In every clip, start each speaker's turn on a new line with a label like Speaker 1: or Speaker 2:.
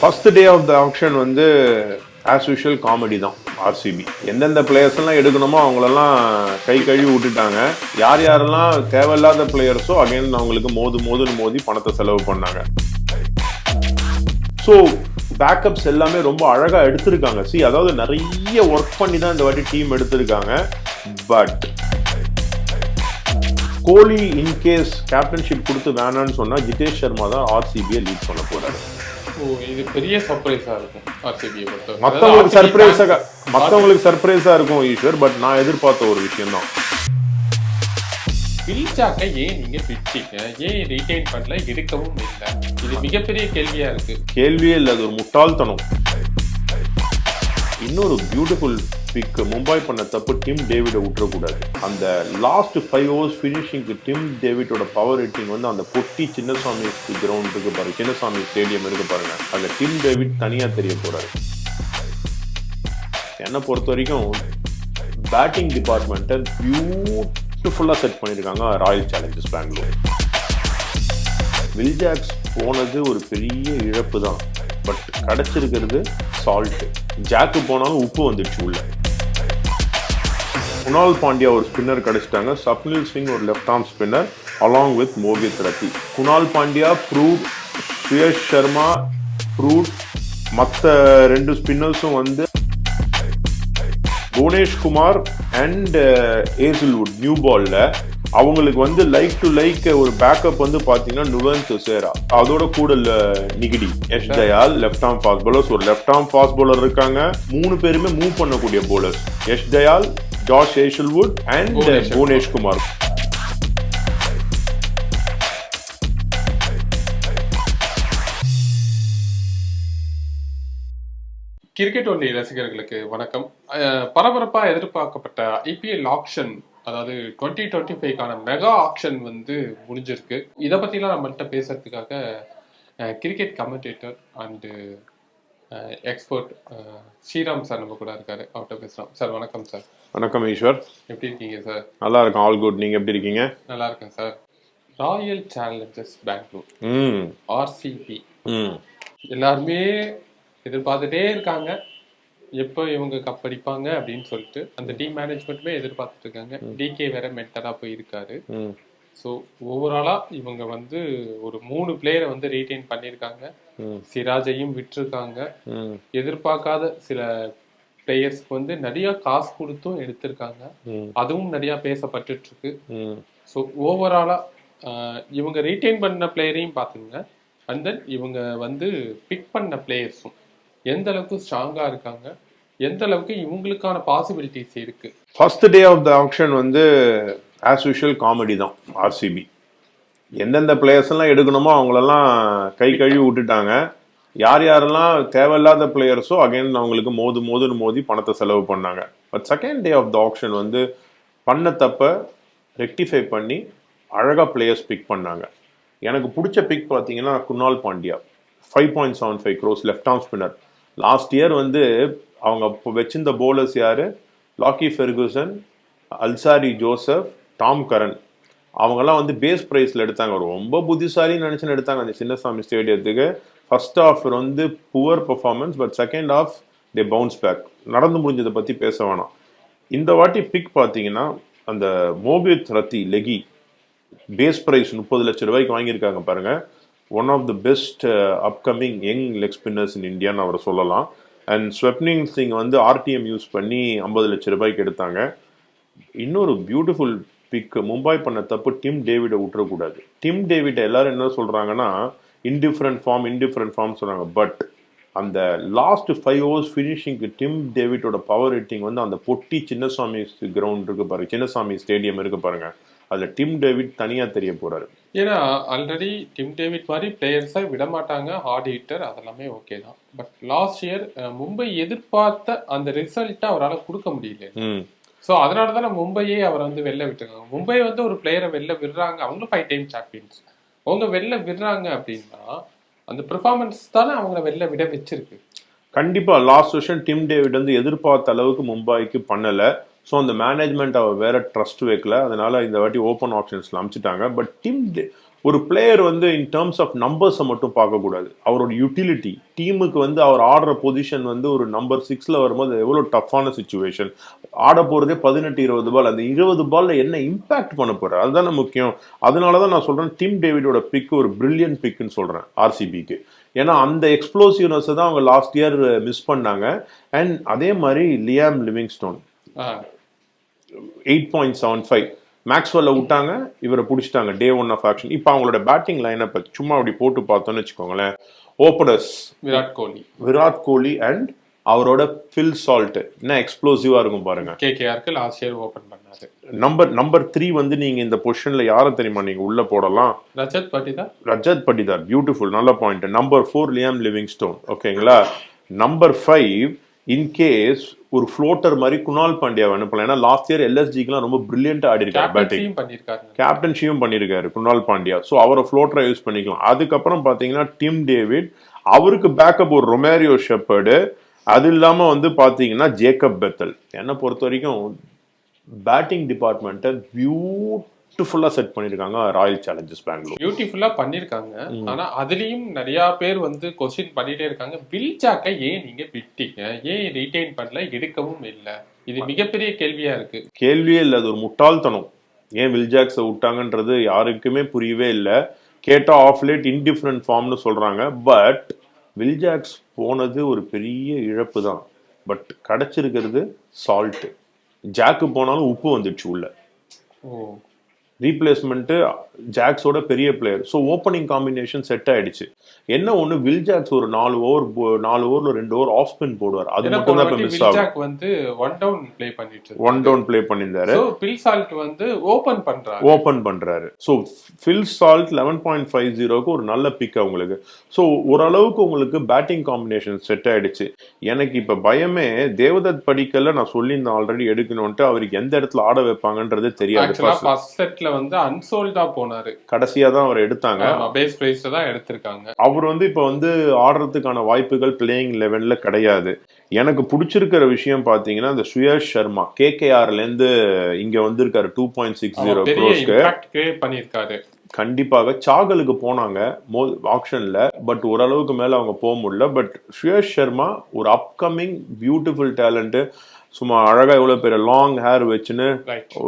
Speaker 1: First day of the auction வந்து as usual comedy தான் RCB எந்தெந்த பிளேயர்ஸ் எல்லாம் எடுக்கணுமோ அவங்களெல்லாம் கை கழுவி விட்டுட்டாங்க. யார் யாரெல்லாம் தேவையில்லாத பிளேயர்ஸோ அகைன் அவங்களுக்கு மோது மோதுன்னு மோதி பணத்தை செலவு பண்ணாங்க. ஸோ பேக்கப்ஸ் எல்லாமே ரொம்ப அழகாக எடுத்திருக்காங்க. சி அதாவது நிறைய ஒர்க் பண்ணி தான் இந்த வாட்டி டீம் எடுத்திருக்காங்க. பட் கோலி இன்கேஸ் கேப்டன்ஷிப் கொடுத்து வேணான்னு சொன்னால் ஜிதேஷ் சர்மா தான் ஆர்சிபியை லீட் பண்ண
Speaker 2: போகிறாரு இது பெரிய சர்ப்ரைஸா இருக்கும் ஆர்சிபியை பொறுத்தவரை
Speaker 1: மத்தவங்களுக்கு
Speaker 2: அதாவது
Speaker 1: சர்ப்ரைஸா
Speaker 2: RCB
Speaker 1: மத்தவங்களுக்கு சர்ப்ரைஸா இருக்கும் ஈஸ்வர் பட் நான் எதிர்பார்த்த ஒரு விஷயம் தான்
Speaker 2: பில்ஜாக்கை ஏன் நீங்க பிடிச்சீங்க ஏன் ரீடைன் பண்ணல? எடுக்கவும் இல்லை. இது மிகப்பெரிய கேள்வியா இருக்கு.
Speaker 1: கேள்வியே இல்லை அது ஒரு முட்டாள்தனம். இன்னொரு பியூட்டிஃபுல் பிக் மும்பை பண்ண தப்பு டிம் டேவிடை விட்டுறக்கூடாது. அந்த லாஸ்ட் ஃபைவ் ஹவர்ஸ் ஃபினிஷிங்க்கு டிம் டேவிடோட பவர் ரேட்டிங் வந்து அந்த பொட்டி சின்னசாமி கிரவுண்ட் இருக்கு பாருங்க சின்னசாமி ஸ்டேடியம் இருக்கு பாருங்க. அந்த டிம் டேவிட் தனியா தெரிய போறாரு. என்னை பொறுத்த வரைக்கும் பேட்டிங் டிபார்ட்மெண்ட்டை பியூட்டிஃபுல்லாக செட் பண்ணியிருக்காங்க ராயல் சேலஞ்சர்ஸ் பெங்களூர் வில்ஜாக்ஸ் போனது ஒரு பெரிய இழப்பு தான். பட் கிடச்சிருக்கிறது சால்ட்டு ஜாக்கு போனாலும் உப்பு வந்துடுச்சு உள்ள. குணால் பாண்டியா ஒரு ஸ்பின்னர் கிடைச்சிட்டாங்க. சப்னில் சிங் ஒரு left arm spinner along with Mohit Rathee Krunal Pandya fruit Suyash Sharma ப்ரூட் மற்ற ரெண்டு ஸ்பின்னர்ஸும் வந்து Bhuvnesh Kumar and Hazlewood uh, new பால்ல அவங்களுக்கு வந்து லைக் டு லைக் ஒரு பேக்கப் வந்து பாத்தீங்கன்னா நுவன் சேரா அதோட கூட Ngidi Yash Dayal left arm fast bowlers. ஒரு லெஃப்ட் ஆர்ம் ஃபாஸ்ட் bowler இருக்காங்க. மூணு பேருமே மூவ் பண்ணக்கூடிய bowlers. Yash Dayal Josh Hazlewood and
Speaker 2: Bhuvneshwar.
Speaker 1: Bhuvnesh Kumar
Speaker 2: cricket only ரசிகர்களுக்கு வணக்கம். அஹ், பரபரப்பா எதிர்பார்க்கப்பட்ட ஐபிஎல் ஆக்ஷன் அதாவது டுவெண்ட்டி டுவெண்ட்டி ஃபைவ்க்கான மெகா ஆக்ஷன் வந்து முடிஞ்சிருக்கு. இதை பத்திலாம் நம்மள்ட்ட பேசுறதுக்காக cricket commentator and expert Sriram sir நம்ம கூட இருக்காரு. அவர்கிட்ட பேசலாம் சார் வணக்கம் சார்
Speaker 1: வணக்கம் ஈஸ்வர்.
Speaker 2: எப்படி இருக்கீங்க சார்
Speaker 1: நல்லா இருக்கும் ஆல் குட் நீங்க எப்படி இருக்கீங்க?
Speaker 2: நல்லா இருக்கேன் சார் ராயல் சேலஞ்சர்ஸ் பெங்களூர்
Speaker 1: ம்
Speaker 2: ஆர்சிபி
Speaker 1: ம்.
Speaker 2: எல்லாருமே எதிர்பார்த்துட்டே இருக்காங்க. எப்போ இவங்க கப் அடிப்பாங்க அப்படின்னு சொல்லிட்டு அந்த டீம் மேனேஜ்மெண்ட்டுமே எதிர்பார்த்துட்டு இருக்காங்க. டிகே வேற மென்டலா போயிருக்காரு. ஸோ ஓவராலா இவங்க வந்து ஒரு மூணு பிளேயரை வந்து ரீடைன் பண்ணியிருக்காங்க.
Speaker 1: ம்.
Speaker 2: சிராஜையும் விட்டிருக்காங்க.
Speaker 1: ம்.
Speaker 2: எதிர்பார்க்காத சில பிளேயர்ஸ்க்கு வந்து நிறைய காசு கொடுத்தும் எடுத்திருக்காங்க. அதுவும் நிறைய பேசப்பட்டுட்டு இருக்கு
Speaker 1: ம்
Speaker 2: ஸோ ஓவராலா இவங்க ரீடைன் பண்ண பிளேயரையும் பார்த்துங்க. அண்ட் தென் இவங்க வந்து பிக் பண்ண பிளேயர்ஸும் எந்த அளவுக்கு ஸ்ட்ராங்கா இருக்காங்க. எந்த அளவுக்கு இவங்களுக்கான பாசிபிலிட்டிஸ் இருக்கு.
Speaker 1: First day of the auction வந்து ஆஸ் யூஷுவல் காமெடி தான் ஆர்சிபி எந்தெந்த பிளேயர்ஸ்லாம் எடுக்கணுமோ அவங்களெல்லாம் கை கழுவி விட்டுட்டாங்க. யார் யாரெல்லாம் தேவையில்லாத பிளேயர்ஸோ அகைன் அவங்களுக்கு மோது மோதுன்னு மோதி பணத்தை செலவு பண்ணாங்க. But second day of the auction வந்து பண்ண தப்ப ரெக்டிஃபை பண்ணி அழகாக பிளேயர்ஸ் பிக் பண்ணாங்க. எனக்கு பிடிச்ச பிக் பார்த்தீங்கன்னா Krunal Pandya five point seven five crores left arm spinner last year வந்து அவங்க வச்சிருந்த போலர்ஸ் யார்? Lockie Ferguson Alzarri Joseph Tom Curran. அவங்கெல்லாம் வந்து பேஸ் ப்ரைஸில் எடுத்தாங்க. ரொம்ப புத்திசாலின்னு நினச்சின்னு எடுத்தாங்க. அந்த சின்னசாமி ஸ்டேடியத்துக்கு. ஃபர்ஸ்ட் ஆஃப் வந்து poor performance but second half the bounce back நடந்து முடிஞ்சதை பற்றி பேச வேணாம். இந்த வாட்டி பிக் பார்த்தீங்கன்னா அந்த மோபித் ரத்தி லெகி பேஸ் ப்ரைஸ் முப்பது லட்சம் ரூபாய்க்கு வாங்கியிருக்காங்க பாருங்கள் one of the best upcoming young leg spinners in இந்தியான்னு அவர் சொல்லலாம். அண்ட் ஸ்வெப்னிங் சிங் வந்து ஆர்டிஎம் யூஸ் பண்ணி ஐம்பது லட்சம் ரூபாய்க்கு எடுத்தாங்க. இன்னொரு பியூட்டிஃபுல் பிக் மும்பை பண்ண தப்பு டிம் டேவிடை விட்டுறக்கூடாது டிம் டேவிட் எல்லாரும் என்ன சொல்றாங்கன்னா இன்டிஃபரண்ட் ஃபார்ம் இன்டிஃபரண்ட் ஃபார்ம் சொல்றாங்க. பட் அந்த லாஸ்ட் ஃபைவ் ஹவர்ஸ் ஃபினிஷிங்க்கு டிம் டேவிட்டோட பவர் ரேட்டிங் வந்து அந்த பொட்டி சின்னசாமி கிரவுண்ட் இருக்கு பாருங்க சின்னசாமி ஸ்டேடியம் இருக்கு பாருங்க. அதுல டிம் டேவிட் தனியா தெரிய போறாரு.
Speaker 2: ஏன்னா ஆல்ரெடி டிம் டேவிட் மாதிரி பிளேயர்ஸை விட மாட்டாங்க ஹார்ட் ஹிட்டர் அதெல்லாமே ஓகே தான். பட் லாஸ்ட் இயர் மும்பை எதிர்பார்த்த அந்த ரிசல்ட்டை அவரால் கொடுக்க முடியல. ஸோ அதனால தான் மும்பையே அவரை வந்து வெளில விட்டுருக்காங்க. மும்பை வந்து ஒரு பிளேயரை வெளில விடுறாங்க. அவங்களும் ஃபைவ் டைம் சாம்பியன்ஸ் அவங்க வெளில விடுறாங்க அப்படின்னா அந்த பெர்ஃபார்மன்ஸ் தானே அவங்கள வெளில விட வச்சிருக்கு.
Speaker 1: கண்டிப்பா லாஸ்ட் வருஷம் டிம் டேவிட் வந்து எதிர்பார்த்த அளவுக்கு மும்பாய்க்கு பண்ணல. ஸோ அந்த மேனேஜ்மெண்ட் அவர் வேற ட்ரஸ்ட் வைக்கல. அதனால இந்த வாட்டி ஓப்பன் ஆப்ஷன்ஸ்ல அமைச்சிட்டாங்க. பட் டிம் டே- ஒரு பிளேயர் வந்து இன் டேர்ம்ஸ் ஆஃப் நம்பர்ஸை மட்டும் பார்க்கக்கூடாது அவரோட யூட்டிலிட்டி டீமுக்கு வந்து அவர் ஆடுற பொசிஷன் வந்து ஒரு நம்பர் சிக்ஸில் வரும்போது எவ்வளோ டஃப்பான சுச்சுவேஷன் ஆட போகிறதே பதினெட்டு இருபது பால் அந்த இருபது பால்ல என்ன இம்பாக்ட் பண்ண போறாரு அதுதானே முக்கியம். அதனால தான் நான் சொல்கிறேன் டிம் டேவிடோட பிக் ஒரு பிரில்லியன்ட் பிக்னு சொல்கிறேன் ஆர்சிபிக்கு ஏன்னா அந்த எக்ஸ்ப்ளோசிவ்னஸை தான் அவங்க லாஸ்ட் இயர் மிஸ் பண்ணாங்க. அண்ட் அதே மாதிரி லியாம் லிவிங்ஸ்டோன்
Speaker 2: ஆ,
Speaker 1: எயிட் பாயிண்ட் செவன் ஃபைவ் மேக்ஸ்வெல்ல விட்டாங்க இவரை பிடிச்சிட்டாங்க டே ஒன் ஆஃப் ஆக்ஷன் இப்போ அவங்களோட பேட்டிங் லைனப் சும்மா அப்படி போட்டு பார்த்தோன்னு வச்சுக்கோங்களேன் ஓப்பனர்ஸ்
Speaker 2: விராட் கோலி.
Speaker 1: விராட் கோலி அண்ட் அவரோட ஃபில் சால்ட் என்ன எக்ஸ்ப்ளோசிவா இருக்கும் பாருங்க.
Speaker 2: கேகேஆருக்கு லாஸ்ட் இயர் ஓபன் பண்ணாரு.
Speaker 1: நம்பர் நம்பர் த்ரீ வந்து நீங்க இந்த பொசிஷன்ல யாரை தெரியுமா நீங்க உள்ள போடலாம்?
Speaker 2: ரஜத் பட்டிதார்
Speaker 1: ரஜத் பட்டிதார் பியூட்டிஃபுல் நல்ல point number four Liam Livingstone ஓகேங்களா நம்பர் ஃபைவ் இன்கேஸ் ஒரு ஃப்ளோட்டர் மாதிரி குணால் பாண்டியாவை அனுப்பலாம். ஏன்னா லாஸ்ட் இயர் எல்எஸ்ஜிக்குலாம் ரொம்ப பிரில்லியண்டா ஆடி இருக்காரு பேட்டிங் கேப்டன்ஷியும் பண்ணியிருக்காரு குணால் பாண்டியா. ஸோ அவரை ஃப்ளோட்டரை யூஸ் பண்ணிக்கலாம். அதுக்கப்புறம் பார்த்தீங்கன்னா டிம் டேவிட் அவருக்கு பேக்கப் ஒரு ரொமேரியோ ஷெப்பர்டு அது இல்லாமல் வந்து பார்த்தீங்கன்னா ஜேக்கப் பெத்தல். என்னை பொறுத்த வரைக்கும் பேட்டிங் டிபார்ட்மெண்ட்டை பியூட்டிஃபுல்லாக செட் பண்ணியிருக்காங்க ராயல் சேலஞ்சர்ஸ் பெங்களூர்
Speaker 2: பியூட்டிஃபுல்லா பண்ணிருக்காங்க. ஆனா அதுலயும் நிறைய பேர் வந்து கொஸ்டின் பண்ணிட்டே இருக்காங்க. வில் ஜாக்கை ஏன் நீங்க விட்டீங்க? ஏன் ரீடைன் பண்ணல? எடுக்கவும் இல்லை. இது மிகப்பெரிய கேள்வியா இருக்கு.
Speaker 1: கேள்வியே இல்லை. அது ஒரு முட்டாள்தனம். ஏன் வில்ஜாக்ஸை விட்டாங்கன்றது யாருக்குமே புரியவே இல்லை. கேட்டால் ஆஃப் லேட் இன்டிஃபரண்ட் ஃபார்ம்னு சொல்கிறாங்க பட் வில்ஜாக்ஸ் போனது ஒரு பெரிய இழப்பு தான். பட் கிடச்சிருக்கிறது சால்ட்டு ஜாக்கு போனாலும் உப்பு வந்துடுச்சு உள்ள.
Speaker 2: ஓ.
Speaker 1: ரீப்ளேஸ்மெண்ட்டு ஜாக்ஸோட பெரிய player so opening combination set ஆயிடுச்சு. என்ன ஒன்று வில் ஜாக்ஸ் ஒரு நாலு ஓவர் நாலு ஓவரில் ரெண்டு ஓவர் ஆஃப் ஸ்பின் போடுவார். அது மட்டும் தான் மிஸ் ஆகும்.
Speaker 2: வந்து ஒன் டவுன் ப்ளே பண்ணிட்டு
Speaker 1: ஒன் டவுன் ப்ளே பண்ணியிருந்தாரு.
Speaker 2: சோ பில் சால்ட் வந்து ஓபன் பண்றாரு.
Speaker 1: ஓபன் பண்றாரு. So Phil Salt eleven point five ஜீரோக்கு ஒரு நல்ல பிக் அவங்களுக்கு ஸோ ஓரளவுக்கு உங்களுக்கு பேட்டிங் காம்பினேஷன் செட் ஆயிடுச்சு. எனக்கு இப்ப பயமே தேவதத் படிக்கல நான் சொல்லியிருந்தேன் ஆல்ரெடி எடுக்கணும்ட்டு அவருக்கு எந்த இடத்துல ஆட வைப்பாங்கன்றதே தெரியாது
Speaker 2: ஃபர்ஸ்ட் செட்ல வந்து அன்சோல்டா போனாரு.
Speaker 1: கடைசியா தான் அவர் எடுத்தாங்க.
Speaker 2: பேஸ் பிரைஸ்ல தான் எடுத்திருக்காங்க.
Speaker 1: அவர் வந்து இப்ப வந்து ஆடுறதுக்கான வாய்ப்புகள் பிளேயிங் லெவல்ல கிடையாது. எனக்கு பிடிச்சிருக்கிற விஷயம் பாத்தீங்கன்னா இந்த சுயஷ் சர்மா கேகேஆர்ல இருந்து இங்க வந்திருக்காரு டூ பாயிண்ட் சிக்ஸ் ஜீரோ
Speaker 2: பண்ணிருக்காரு
Speaker 1: கண்டிப்பாக சாகலுக்கு போனாங்க மோ ஆப்ஷன்ல பட் ஓரளவுக்கு மேல அவங்க போக முடியல. பட் சுயேஷ் சர்மா ஒரு அப்கமிங் பியூட்டிஃபுல் டேலண்ட் சும்மா அழகா எவ்வளவு பேர் லாங் ஹேர் வச்சுன்னு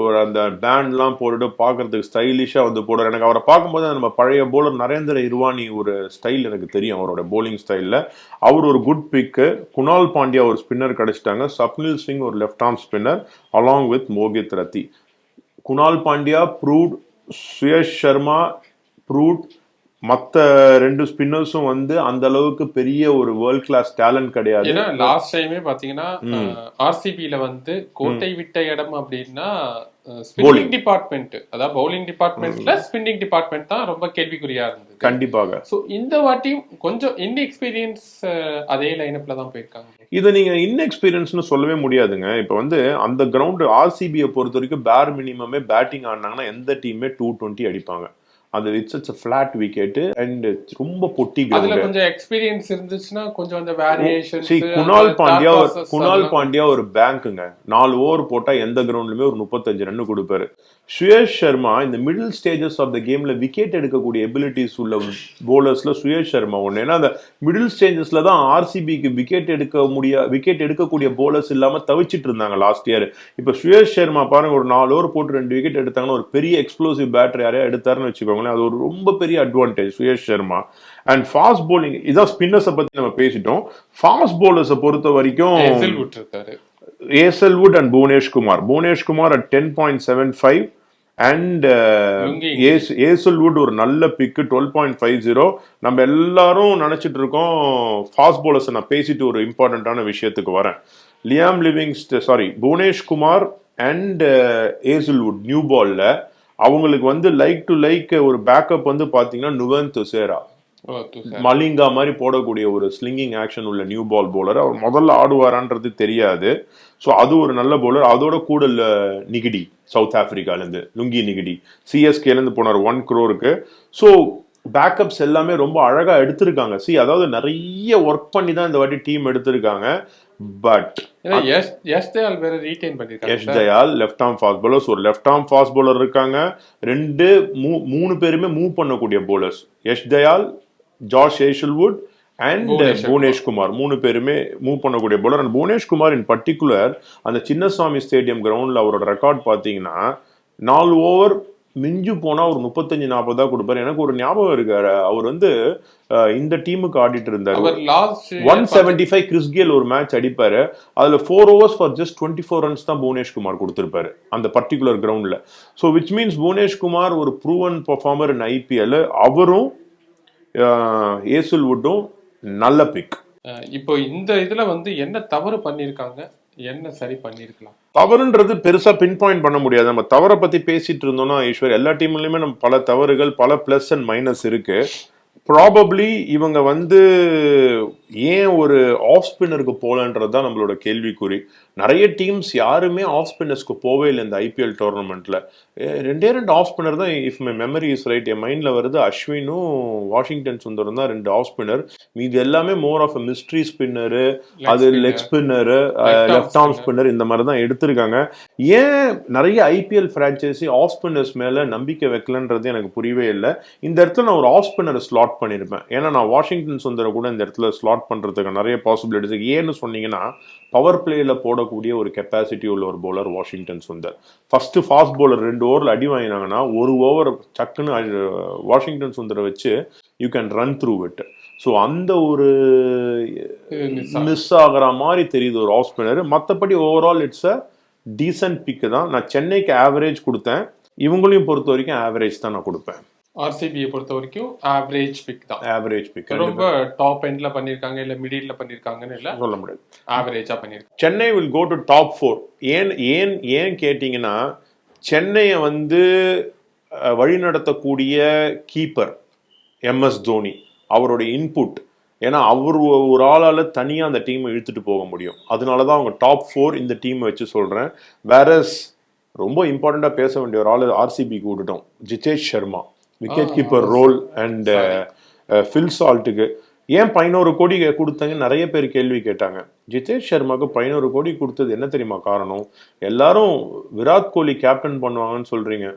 Speaker 1: ஒரு அந்த பேண்ட்லாம் போட்டுட்டு பார்க்கறதுக்கு ஸ்டைலிஷாக வந்து போடுறாரு. எனக்கு அவரை பார்க்கும்போது நம்ம பழைய போலர் நரேந்திர இருவானி ஒரு ஸ்டைல் எனக்கு தெரியும் அவரோட போலிங் ஸ்டைலில் அவர் ஒரு குட் பிக்கு குணால் பாண்டியா ஒரு ஸ்பின்னர் கிடைச்சிட்டாங்க. சப்னில் சிங் ஒரு left arm spinner along with Mohit Rathee Krunal Pandya fruit Suyash Sharma ப்ரூட் மற்ற ரெண்டு ஸ்பின்னர்ஸும் வந்து அந்த அளவுக்கு பெரிய ஒரு வேர்ல்ட் கிளாஸ் டேலண்ட் கிடையாது.
Speaker 2: ஏன்னா லாஸ்ட் டைமே பாத்தீங்கன்னா ஆர்சிபில வந்து கோட்டை விட்ட இடம் அப்படின்னா ஸ்பின்னிங் டிபார்ட்மெண்ட் அதாவது பவுலிங் டிபார்ட்மெண்ட்ல ஸ்பின்னிங் டிபார்ட்மெண்ட் தான் ரொம்ப கேள்விக்குறியா இருந்தது.
Speaker 1: கண்டிப்பாக.
Speaker 2: சோ இந்த வாட்டியும் கொஞ்சம் இன்எக்ஸ்பீரியன்ஸ் அதே லைனப்ல தான் போயிருக்காங்க.
Speaker 1: இதை நீங்க இன்எக்ஸ்பீரியன்ஸ்னு சொல்லவே முடியாதுங்க. இப்போ வந்து அந்த கிரவுண்ட் ஆர்சிபியை பொறுத்த வரைக்கும் பேர் மினிமமே பேட்டிங் ஆடினாங்கன்னா எந்த டீமே டூ டுவெண்ட்டி அடிப்பாங்க. அது it's it's flat wicket and ரொம்ப பொட்டி
Speaker 2: அதுல கொஞ்சம் எக்ஸ்பீரியன்ஸ் இருந்துச்சுன்னா கொஞ்சம் அந்த வேரியேஷன்
Speaker 1: சி குணால் பாண்டியா குணால் பாண்டியா ஒரு பேங்க்குங்க நாலு ஓவர் போட்டா எந்த கிரவுண்ட்லயுமே ஒரு முப்பத்தஞ்சு ரன் கொடுப்பாரு. சுயேஷ் சர்மா இந்த மிடில் ஸ்டேஜஸ் ஆஃப் த கேம்ல விக்கெட் எடுக்கக்கூடிய எபிலிட்டிஸ் உள்ள போலர்ஸ்ல சுயேஷ் சர்மா ஒன்று ஏன்னா அந்த மிடில் ஸ்டேஜஸ்ல தான் ஆர்சிபிக்கு விக்கெட் எடுக்க முடிய விக்கெட் எடுக்கக்கூடிய போலர்ஸ் இல்லாம தவிச்சிட்டு இருந்தாங்க லாஸ்ட் இயர் இப்போ சுயேஷ் சர்மா பாருங்க ஒரு நாலு ஓவர் போட்டு ரெண்டு விக்கெட் எடுத்தாங்கன்னா ஒரு பெரிய எக்ஸ்ப்ளோசிவ் பேட்டர் யாரையா எடுத்தாருன்னு வச்சுக்கோங்களேன் அது ஒரு ரொம்ப பெரிய advantage Suyash Sharma. And fast bowling இதான் ஸ்பின்னர்ஸை பத்தி நம்ம பேசிட்டோம். ஃபாஸ்ட் bowlers பொறுத்த வரைக்கும் Hazlewood and Bhuvnesh Kumar. Bhuvnesh Kumar at ten point seven five and. Hazlewood ஒரு நல்ல பிக்கு டுவெல் பாயிண்ட் ஃபைவ் ஜீரோ நம்ம எல்லாரும் நினைச்சிட்டு இருக்கோம் ஃபாஸ்ட் bowlers நான் பேசிட்டு ஒரு இம்பார்ட்டண்ட்டான விஷயத்துக்கு வரேன். Liam Livingstone sorry Bhuvnesh Kumar and Hazlewood new பால்ல அவங்களுக்கு வந்து லைக் டு லைக் ஒரு பேக்கப் வந்து பாத்தீங்கன்னா நுவன் துசேரா. மலிங்கா மாதிரி போடக்கூடிய ஒரு ஸ்லிங்கிங் ஆக்ஷன் உள்ள நியூ பால் bowler. அவர் முதல்ல ஆடுவாரான்றது தெரியாது. ஸோ அது ஒரு நல்ல bowler. அதோட கூட நிகிடி சவுத் ஆப்பிரிக்காலேருந்து லுங்கி நிகிடி. சிஎஸ்கேலேருந்து போனார் ஒன் க்ரோருக்கு ஸோ பேக்கப்ஸ் எல்லாமே ரொம்ப அழகா எடுத்திருக்காங்க. சி அதாவது நிறைய ஒர்க் பண்ணி தான் இந்த வாட்டி டீம் எடுத்திருக்காங்க. பட்
Speaker 2: எஸ் எஸ் தேல் வேற ரீடைன்
Speaker 1: எஸ்
Speaker 2: பண்ணிருக்காங்க
Speaker 1: Dayal left arm fast bowlers ஒரு லெஃப்ட் ஆர்ம் ஃபாஸ்ட் bowler இருக்காங்க. ரெண்டு மூ- மூணு பேருமே மூவ் பண்ணக்கூடிய bowlers. யஷ் தயால் ஜார்ஜ் ஏஷல்வுட் அண்ட்
Speaker 2: புவனேஸ்வர்
Speaker 1: புவனேஷ் குமார். மூணு பேருமே மூவ் பண்ணக்கூடிய bowler. And Bhuvnesh Kumar in particular அந்த சின்னசாமி ஸ்டேடியம் கிரவுண்ட்ல அவரோட ரெக்கார்ட் பார்த்தீங்கன்னா நாலு ஓவர் மிஞ்சு போனா ஒரு முப்பத்தஞ்சு நாற்பதா கொடுப்பாரு. எனக்கு ஒரு ஞாபகம் இருக்காரு அவர் வந்து இந்த டீமுக்கு ஆடிட்டு இருந்தாரு. One seventy five Chris Gayle ஒரு மேட்ச் அடிப்பாரு. அதுல four overs for just twenty four runs தான் புவனேஷ் குமார் கொடுத்திருப்பாரு அந்த பர்டிகுலர் கிரவுண்ட்ல so which means Bhuvnesh Kumar ஒரு ப்ரூவன் பர்ஃபார்மர் இன் ஐபிஎல் அவரும் ஏசுல்வுட்டும் நல்ல பிக்
Speaker 2: இப்போ இந்த இதுல வந்து என்ன தவறு பண்ணிருக்காங்க? என்ன சரி பண்ணிருக்கலாம்?
Speaker 1: தவறுன்றது பெருசா பின் பாயிண்ட் பண்ண முடியாது. நம்ம தவறை பத்தி பேசிட்டு இருந்தோம்னா ஈஸ்வர் எல்லா டீம்லயுமே நம்ம பல தவறுகள் பல பிளஸ் அண்ட் மைனஸ் இருக்கு. ப்ராபப்ளி இவங்க வந்து ஏன் ஒரு ஆஃப் ஸ்பின்னருக்கு போகலன்றது தான் நம்மளோட கேள்விக்குறி. நிறைய டீம்ஸ் யாருமே ஆஃப் ஸ்பின்னர்ஸ்க்கு போவே இல்லை இந்த ஐபிஎல் டோர்னமெண்ட்ல ரெண்டே ரெண்டு ஆஃப் ஸ்பின்னர் தான் if my memory is right என் மைண்ட்ல வருது அஸ்வினும் வாஷிங்டன் சுந்தரம் தான் ரெண்டு ஆஃப் ஸ்பின்னர் மீது எல்லாமே மோர் ஆஃப் மிஸ்ட்ரி ஸ்பின்னரு அது leg spinner left arm spinner இந்த மாதிரி தான் எடுத்திருக்காங்க. ஏன் நிறைய ஐபிஎல் ஃப்ரான்ச்சைசி ஆஃப் ஸ்பின்னர்ஸ் மேல நம்பிக்கை வைக்கலன்றது எனக்கு புரியவே இல்லை. இந்த இடத்துல நான் ஒரு ஆஃப் ஸ்பின்னரை ஸ்லாட் பண்ணியிருப்பேன் ஏன்னா நான் வாஷிங்டன் சுந்தர கூட இந்த இடத்துல ஸ்லாட் பண்றதுக்கு நிறைய பாசிபிலிட்டிஸ் ஏன்னு சொன்னீங்கன்னா பவர் பிளேல போடக்கூடிய ஒரு கெப்பாசிட்டி உள்ள ஒரு bowler Washington Sundar. First fast bowler ரெண்டு ஓவரில் அடி வாங்கினாங்கன்னா ஒரு ஓவர் சக்குன்னு வாஷிங்டன் சுந்தரை வச்சு you can run through with so அந்த ஒரு மிஸ் ஆகுற மாதிரி தெரியுது ஒரு ஆஃப் ஸ்பின்னர் மற்றபடி overall it's a decent pick தான். நான் சென்னைக்கு ஆவரேஜ் கொடுத்தேன். இவங்களையும் பொறுத்த வரைக்கும் ஆவரேஜ் தான் நான் கொடுப்பேன்.
Speaker 2: ஆர்சிபியை பொறுத்த வரைக்கும் ஆவரேஜ் பிக் தான்.
Speaker 1: ஆவரேஜ் பிக்
Speaker 2: ரொம்ப டாப் எண்ட்ல பண்ணிருக்காங்க இல்ல மிடில்ல பண்ணிருக்காங்கன்னு இல்ல
Speaker 1: சொல்ல முடியாது.
Speaker 2: ஆவரேஜா பண்ணிருக்காங்க.
Speaker 1: Chennai will go to top four ஏன் ஏன் ஏன் கேட்டிங்கன்னா சென்னையை வந்து வழிநடத்தக்கூடிய கீப்பர் எம்எஸ் தோனி அவருடைய இன்புட் ஏன்னா அவர் ஒரு ஆளால தனியாக அந்த டீமை இழுத்துட்டு போக முடியும். அதனால தான் அவங்க டாப் ஃபோர் இந்த டீமை வச்சு சொல்கிறேன் வேறஸ் ரொம்ப இம்பார்ட்டண்ட்டாக பேச வேண்டிய ஒரு ஆள் ஆர்சிபிக்கு விட்டுட்டோம். Jitesh Sharma. Wicket keeper role and Phil சால்ட்டுக்கு ஏன் பதினோரு கோடி கொடுத்தாங்க? நிறைய பேர் கேள்வி கேட்டாங்க. ஜிதேஷ் சர்மாக்கு பதினோரு கோடி கொடுத்தது என்ன தெரியுமா காரணம்? எல்லாரும் விராட் கோலி கேப்டன் பண்ணுவாங்கன்னு சொல்றீங்க.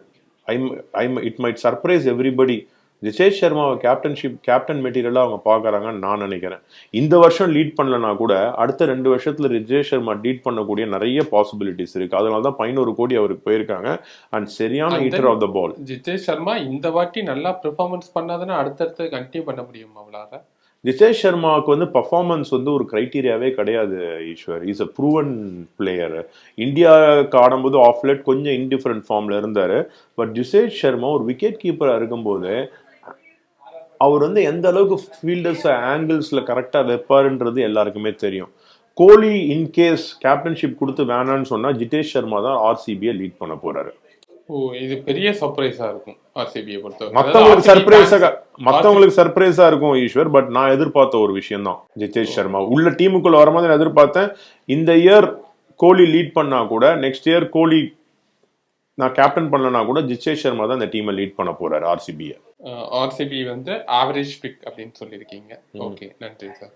Speaker 1: I'm I'm it might surprise everybody Jitesh சர்மாவை captainship captain மெட்டீரியலாக அவங்க பார்க்கறாங்கன்னு நான் நினைக்கிறேன். இந்த வருஷம் லீட் பண்ணலனா கூட அடுத்த ரெண்டு வருஷத்துல ரிஜேஷ் சர்மா லீட் பண்ணக்கூடிய நிறைய பாசிபிலிட்டிஸ் இருக்கு. அதனால தான் பதினோரு கோடி அவருக்கு போயிருக்காங்க. அண்ட் சரியான hitter of the ball
Speaker 2: Jitesh Sharma இந்த வாட்டி நல்லா பெர்ஃபார்மன்ஸ் பண்ணாதானே அடுத்தடுத்து கண்டினியூ பண்ண முடியும் அவளால?
Speaker 1: ஜிதேஷ் சர்மாவுக்கு வந்து பர்ஃபார்மன்ஸ் வந்து ஒரு கிரைட்டீரியாவே கிடையாது Eshwar. Is a proven player இந்தியாவுக்கு ஆடும்போது ஆஃப்லெட் கொஞ்சம் இன்டிஃபரண்ட் ஃபார்ம்ல இருந்தாரு. பட் ஜிதேஷ் சர்மா ஒரு விக்கெட் கீப்பரா இருக்கும்போது அவர் வந்து எந்த அளவுக்கு ஃபீல்டர்ஸ் ஆங்கிள்ஸ்ல கரெக்டா வைப்பாருன்றது எல்லாருக்குமே தெரியும். கோலி இன்கேஸ் கேப்டன்ஷிப் கொடுத்து வேணான்னு சொன்னா ஜிதேஷ் சர்மா தான் ஆர்சிபியை லீட் பண்ண போறாரு.
Speaker 2: ஓ இது பெரிய சர்ப்ரைஸா இருக்கும் ஆர்சிபியை பொறுத்தவரை
Speaker 1: மத்தவங்களுக்கு சர்ப்ரைஸா மத்தவங்களுக்கு சர்ப்ரைஸா இருக்கும் ஈஸ்வர் பட் நான் எதிர்பார்த்த ஒரு விஷயம் தான் ஜிதேஷ் சர்மா. உள்ள டீமுக்குள்ள வரும்போது நான் எதிர்பார்த்தேன். இந்த இயர் கோலி லீட் பண்ணா கூட நெக்ஸ்ட் இயர் கோலி நான் கேப்டன் பண்ணலனா கூட ஜிதேஷ் சர்மா தான் இந்த டீமை லீட் பண்ண போறாரு ஆர்சிபியை
Speaker 2: ஆர்சிபி வந்து ஆவரேஜ் பிக் அப்படின்னு சொல்லியிருக்கீங்க. ஓகே நன்றி சார்.